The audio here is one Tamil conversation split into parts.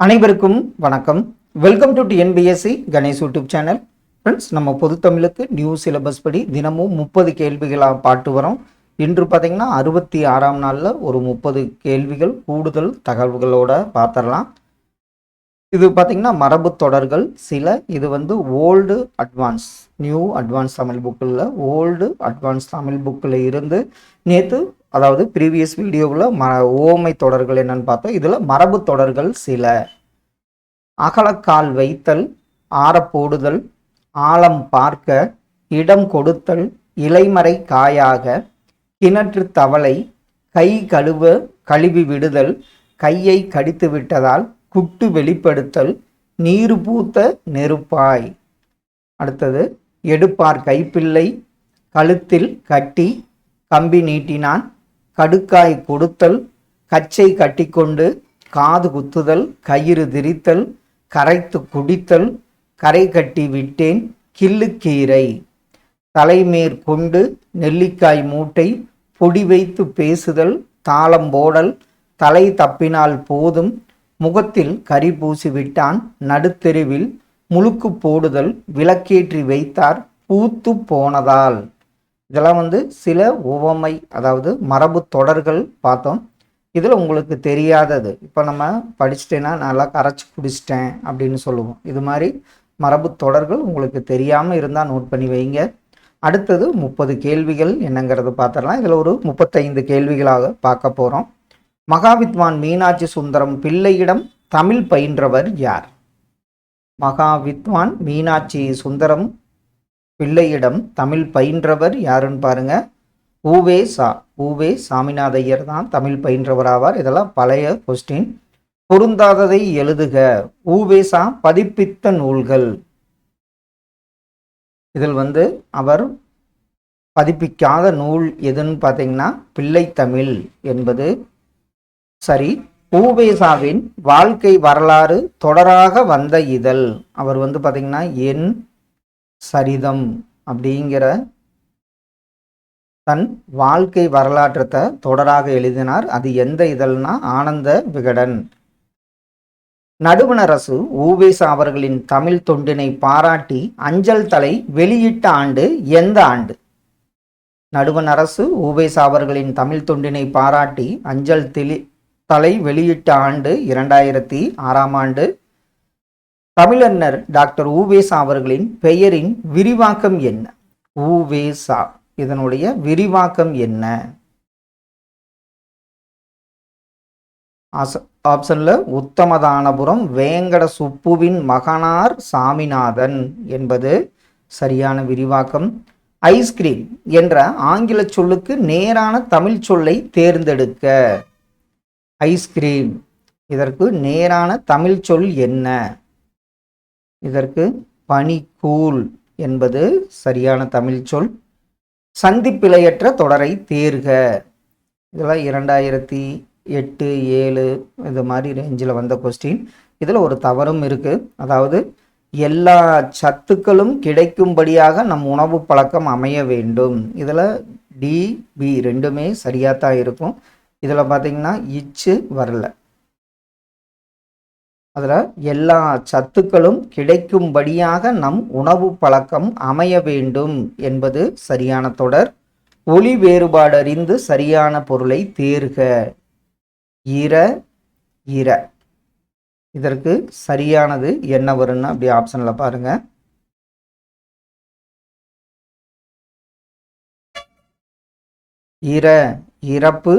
அனைவருக்கும் வணக்கம். Welcome to TNPSC Ganesh YouTube channel friends நம்ம பொது தமிழுக்கு நியூ சிலபஸ் படி தினமும் முப்பது கேள்விகளாக பாட்டு வரோம். இன்று பார்த்தீங்கன்னா அறுபத்தி ஆறாம் நாளில் ஒரு முப்பது கேள்விகள் கூடுதல் தகவல்களோட பார்த்துடலாம் இது பார்த்தீங்கன்னா மரபு தொடர்கள் சில இது வந்து old advance new advance Tamil புக்கில் ஓல்டு அட்வான்ஸ் தமிழ் புக்கில் இருந்து நேற்று அதாவது ப்ரீவியஸ் வீடியோவில் ம ஓமை தொடர்கள் என்னன்னு பார்த்தோம் இதில் மரபு தொடர்கள் சில. அகலக்கால் வைத்தல் ஆறப்போடுதல் ஆழம் பார்க்க இடம் கொடுத்தல் இலைமறை காயாக கிணற்று தவளை கை கழுவ கழுவி விடுதல் கையை கடித்து விட்டதால் குட்டு வெளிப்படுத்தல் நீர் பூத்த நெருப்பாய். அடுத்தது எடுப்பார் கைப்பிள்ளை கழுத்தில் கட்டி கம்பி நீட்டினான் கடுக்காய் கொடுத்தல் கச்சை கட்டிக்கொண்டு காது குத்துதல் கயிறு திரித்தல் கரைத்து குடித்தல் கரை கட்டி விட்டேன் கிள்ளுக்கீரை. தலைமேற் கொண்டு நெல்லிக்காய் மூட்டை பொடி வைத்து பேசுதல் தாளம் போடல் தலை தப்பினால் போதும் முகத்தில் கரி பூசி விட்டான் நடுத்தெருவில் முழுக்கு போடுதல் விளக்கேற்றி வைத்தார் பூத்து போனதால். இதெல்லாம் வந்து சில உவமை அதாவது மரபு தொடர்கள் பார்த்தோம். இதில் உங்களுக்கு தெரியாதது. இப்போ நம்ம படிச்சிட்டேன்னா நல்லா கரைச்சி குடிச்சிட்டேன் அப்படின்னு சொல்லுவோம். இது மாதிரி மரபு தொடர்கள் உங்களுக்கு தெரியாமல் இருந்தால் நோட் பண்ணி வைங்க. அடுத்தது முப்பது கேள்விகள் என்னங்கிறது பார்த்துடலாம். இதில் ஒரு முப்பத்தைந்து கேள்விகளாக பார்க்க போகிறோம் மகாவித்வான் மீனாட்சி சுந்தரம் பிள்ளையிடம் தமிழ் பயின்றவர் யார்? மகாவித்வான் மீனாட்சி சுந்தரம் பிள்ளையிடம் தமிழ் பயின்றவர் யாருன்னு பாருங்க. ஊவே சா ஊவே சாமிநாதையர் தான் தமிழ் பயின்றவர் ஆவார் இதெல்லாம் பழைய கொஸ்டின் பொருந்தாததை எழுதுக ஊவேசா பதிப்பித்த நூல்கள். இதில் வந்து அவர் பதிப்பிக்காத நூல் எதுன்னு பார்த்தீங்கன்னா பிள்ளைத்தமிழ் என்பது. சரி ஊவேசாவின் வாழ்க்கை வரலாறு தொடராக வந்த இதழ். அவர் வந்து பார்த்தீங்கன்னா என் சரிதம் அப்படிங்கிற தன் வாழ்க்கை வரலாற்றத்தை தொடராக எழுதினார். அது எந்த இதழ்னா ஆனந்த விகடன். நடுவணரசு ஊவேசா அவர்களின் தமிழ் தொண்டினை பாராட்டி அஞ்சல் தலை வெளியிட்ட ஆண்டு எந்த ஆண்டு? நடுவண் அரசு ஊவேசா அவர்களின் தமிழ் தொண்டினை பாராட்டி அஞ்சல் தெளி தலை வெளியிட்ட ஆண்டு இரண்டாயிரத்தி ஆறாம் ஆண்டு. தமிழறிஞர் டாக்டர் உவேசா அவர்களின் பெயரின் விரிவாக்கம் என்ன? உவேசா. இதனுடைய விரிவாக்கம் என்ன? ஆப்ஷன்ல உத்தமதானபுரம் வேங்கட சுப்புவின் மகனார் சாமிநாதன் என்பது சரியான விரிவாக்கம். ஐஸ்கிரீம் என்ற ஆங்கில சொல்லுக்கு நேரான தமிழ் சொல்லை தேர்ந்தெடுக்க. ஐஸ்கிரீம். இதற்கு நேரான தமிழ் சொல் என்ன? இதற்கு பனிக்கூல் என்பது சரியான தமிழ் சொல். சந்திப்பிழையற்ற தொடரை தேர்க. இதெல்லாம் இரண்டாயிரத்தி எட்டு ஏழு இது மாதிரி ரேஞ்சில் வந்த கொஸ்டின் இதில் ஒரு தவறும் இருக்குது அதாவது எல்லா சத்துக்களும் கிடைக்கும்படியாக நம் உணவு பழக்கம் அமைய வேண்டும். இதில் டி பி ரெண்டுமே சரியாக தான் இருக்கும். இதில் பார்த்தீங்கன்னா இச்சு வரல. அதில் எல்லா சத்துக்களும் கிடைக்கும்படியாக நம் உணவு பழக்கம் அமைய வேண்டும் என்பது சரியான தொடர். ஒளி வேறுபாடு அறிந்து சரியான பொருளை தேர்க. ஈர ஈர இதற்கு சரியானது என்ன வரும்னு அப்படி ஆப்ஷனில் பாருங்க. ஈர இறப்பு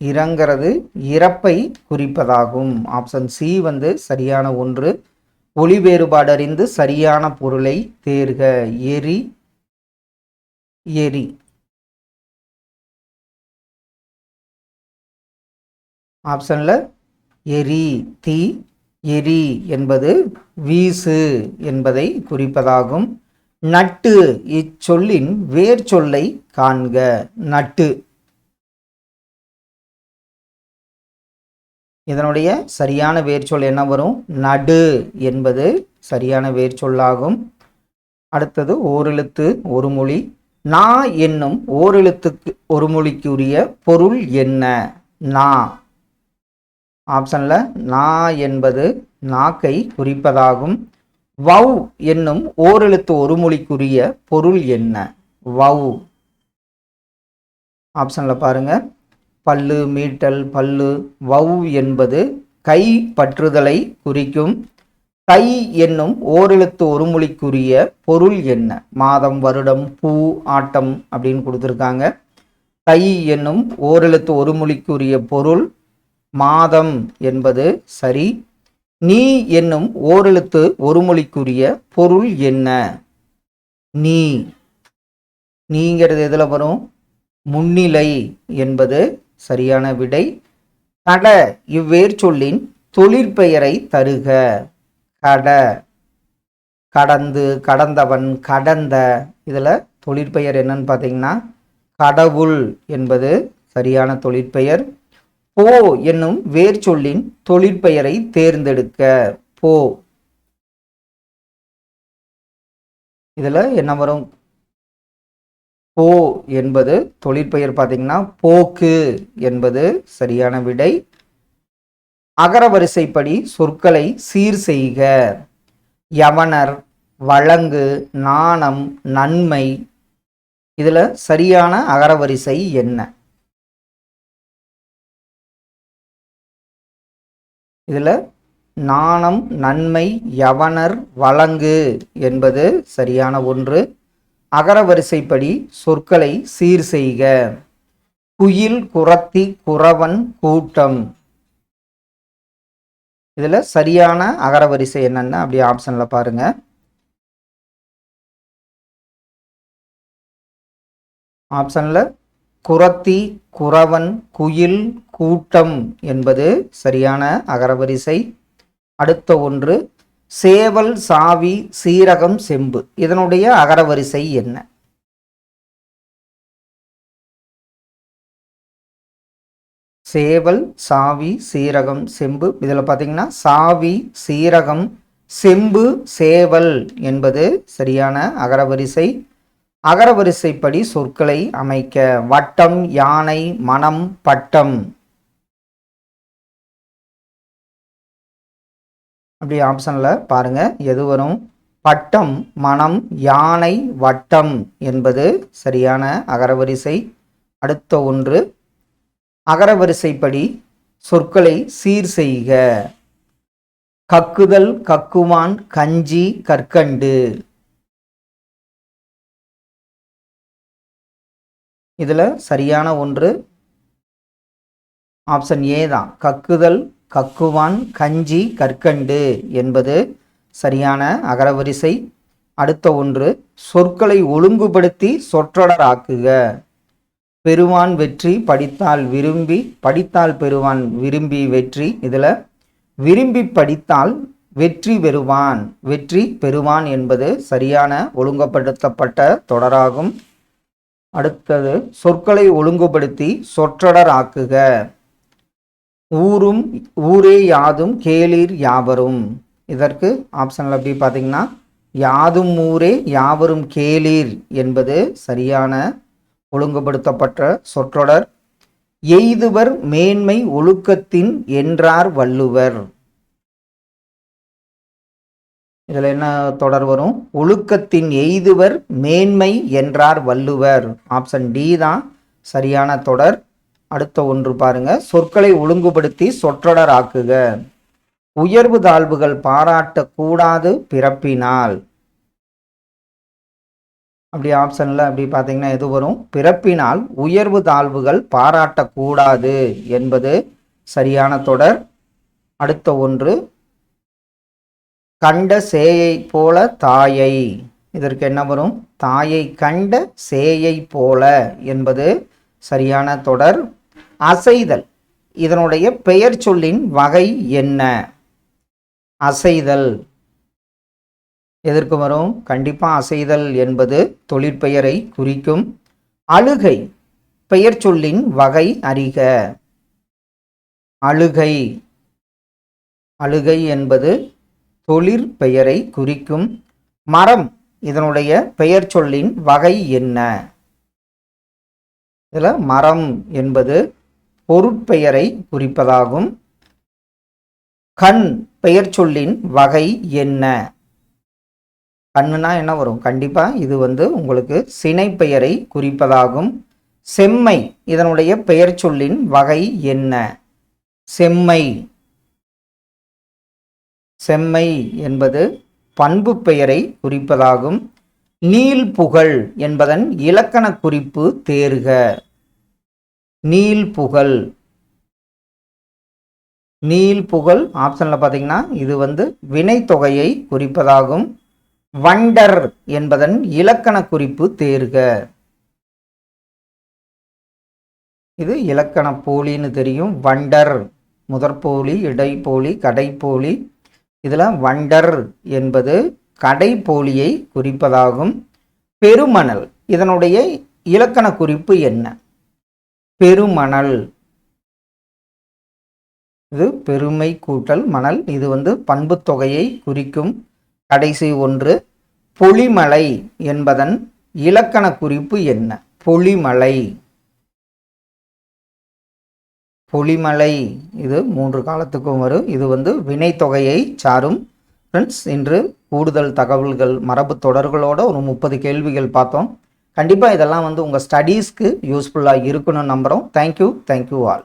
இறங்கிறது இறப்பை குறிப்பதாகும். ஆப்ஷன் சி வந்து சரியான ஒன்று. ஒளி வேறுபாடு அறிந்து சரியான பொருளை தேர்க. எரி எரி. ஆப்ஷனில் எரி தீ எரி என்பது வீசு என்பதை குறிப்பதாகும். நட்டு இச்சொல்லின் வேர் சொல்லை காண்க. நட்டு. இதனுடைய சரியான வேர்ச்சொல் என்ன வரும்? நடு என்பது சரியான வேர்ச்சொல்லாகும் அடுத்தது ஓரெழுத்து ஒரு மொழி. நா என்னும் ஓரெழுத்துக்கு ஒரு மொழிக்குரிய பொருள் என்ன? நா. ஆப்ஷனில் நா என்பது நாக்கை குறிப்பதாகும். வவ் என்னும் ஓரெழுத்து ஒரு மொழிக்குரிய பொருள் என்ன? வவ் ஆப்ஷனில் பாருங்கள் பல்லு மீட்டல் பல்லு வவ் என்பது கை பற்றுதலை குறிக்கும். கை என்னும் ஓரெழுத்து ஒரு மொழிக்குரிய பொருள் என்ன? மாதம் வருடம் பூ ஆட்டம் அப்படின்னு கொடுத்துருக்காங்க. கை என்னும் ஓரெழுத்து ஒரு மொழிக்குரிய பொருள் மாதம் என்பது சரி. நீ என்னும் ஓரெழுத்து ஒரு மொழிக்குரிய பொருள் என்ன? நீ. நீங்கிறது எதில் வரும்? முன்னிலை என்பது சரியான விடை. கட இவ்வேர் சொல்லின் தொழிற்பெயரை தருக. கட. கடந்து கடந்தவன் கடந்த. இதில் தொழிற்பெயர் என்னன்னு பார்த்தீங்கன்னா கடவுள் என்பது சரியான தொழிற்பெயர் போ என்னும் வேர் சொல்லின் தொழிற்பெயரை தேர்ந்தெடுக்க. போ. இதில் என்ன வரும்? போ என்பது தொழிற்பெயர் பார்த்தீங்கன்னா போக்கு என்பது சரியான விடை. அகரவரிசைப்படி சொற்களை சீர் செய்க. யவனர் வழங்கு நாணம் நன்மை. இதில் சரியான அகரவரிசை என்ன? இதில் நாணம் நன்மை யவனர் வழங்கு என்பது சரியான ஒன்று. அகரவரிசைப்படி சொற்களை சீர் செய்க. குயில் குரத்தி குறவன் கூட்டம். இதில் சரியான அகரவரிசை என்னென்ன அப்படியே ஆப்ஷனில் பாருங்கள் ஆப்ஷனில் குரத்தி குறவன் குயில் கூட்டம் என்பது சரியான அகரவரிசை அடுத்த ஒன்று சேவல் சாவி சீரகம் செம்பு. இதனுடைய அகரவரிசை என்ன? சேவல் சாவி சீரகம் செம்பு. இதில் பார்த்தீங்கன்னா சாவி சீரகம் செம்பு சேவல் என்பது சரியான அகரவரிசை அகரவரிசைப்படி சொற்களை அமைக்க வட்டம் யானை மனம் பட்டம். அப்படி ஆப்ஷனில் பாருங்க. எது வரும்? பட்டம் மனம் யானை வட்டம் என்பது சரியான அகரவரிசை அடுத்த ஒன்று அகரவரிசைப்படி சொற்களை சீர் செய்க. கக்குதல் கக்குவான் கஞ்சி கற்கண்டு. இதில் சரியான ஒன்று. ஆப்ஷன் ஏ தான். கக்குதல் கக்குவான் கஞ்சி கற்கண்டு என்பது சரியான அகரவரிசை. அடுத்த ஒன்று சொற்களை ஒழுங்குபடுத்தி சொற்றொடராக்குக. பெறுவான் வெற்றி படித்தால் விரும்பி படித்தால் பெறுவான் விரும்பி வெற்றி. இதில் விரும்பி படித்தால் வெற்றி பெறுவான். வெற்றி பெறுவான் என்பது சரியான ஒழுங்குபடுத்தப்பட்ட தொடராகும். அடுத்தது சொற்களை ஒழுங்குபடுத்தி சொற்றொடர் ஆக்குக ஊரும் ஊரே யாதும் கேளீர் யாவரும். இதற்கு ஆப்ஷனில் எப்படி பார்த்தீங்கன்னா யாதும் ஊரே யாவரும் கேளீர் என்பது சரியான ஒழுங்குபடுத்தப்பட்ட சொற்றொடர். எய்துவர் மேன்மை ஒழுக்கத்தின் என்றார் வள்ளுவர். இதில் என்ன தொடர் வரும்? ஒழுக்கத்தின் எய்துவர் மேன்மை என்றார் வள்ளுவர். ஆப்ஷன் டி தான் சரியான தொடர். அடுத்த ஒன்று பாருங்க. சொற்களை ஒழுங்குபடுத்தி சொற்றொடர் ஆக்குக உயர்வு தாழ்வுகள் பாராட்டக்கூடாது பிறப்பினால். அப்படி ஆப்ஷனில் அப்படி பார்த்தீங்கன்னா எது வரும்? பிறப்பினால் உயர்வு தாழ்வுகள் பாராட்டக்கூடாது என்பது சரியான தொடர். அடுத்த ஒன்று. கண்ட சேயை போல தாயை. இதற்கு என்ன வரும்? தாயை கண்ட சேயை போல என்பது சரியான தொடர். அசைதல். இதனுடைய பெயர் சொல்லின் வகை என்ன? அசைதல். எதற்கு வரும்? கண்டிப்பாக அசைதல் என்பது தொழிற்பெயரை குறிக்கும். அழுகை. பெயர் சொல்லின் வகை அறிக. அழுகை. அழுகை என்பது தொழிற்பெயரை குறிக்கும். மரம். இதனுடைய பெயர் சொல்லின் வகை என்ன? இதில் மரம் என்பது பொருட்பெயரை குறிப்பதாகும். கண் பெயர் சொல்லின் வகை என்ன? கண்ணுனா என்ன வரும்? கண்டிப்பாக இது வந்து உங்களுக்கு சினை பெயரை குறிப்பதாகும். செம்மை இதனுடைய பெயர் சொல்லின் வகை என்ன? செம்மை. செம்மை என்பது பண்பு பெயரை குறிப்பதாகும். நீல் புகழ் என்பதன் இலக்கண குறிப்பு தேர்க. நீல் புகழ். நீல் புகழ் ஆப்ஷனில் பார்த்தீங்கன்னா இது வந்து வினைத்தொகையை குறிப்பதாகும். வண்டர் என்பதன் இலக்கண குறிப்பு தேர்க. இது இலக்கண போலின்னு தெரியும். வண்டர் முதற்போலி இடைப்போலி கடைப்போலி. இதில் வண்டர் என்பது கடைபோலியை குறிப்பதாகும். பெருமணல் இதனுடைய இலக்கண குறிப்பு என்ன? பெருமணல். இது பெருமை கூட்டல் மணல். இது வந்து பண்புத் தொகையை குறிக்கும் கடைசி ஒன்று. பொலிமலை என்பதன் இலக்கண குறிப்பு என்ன? பொலிமலை. பொலிமலை இது மூன்று காலத்துக்கும் வரும். இது வந்து வினைத்தொகையை சாரும். ஃப்ரெண்ட்ஸ் இன்று கூடுதல் தகவல்கள் மரபு தொடர்களோட ஒரு முப்பது கேள்விகள் பார்த்தோம். கண்டிப்பாக இதெல்லாம் வந்து உங்கள் ஸ்டடீஸ்க்கு யூஸ்ஃபுல்லாக இருக்கணும்னு நம்புகிறோம் தேங்க்யூ தேங்க்யூ ஆல்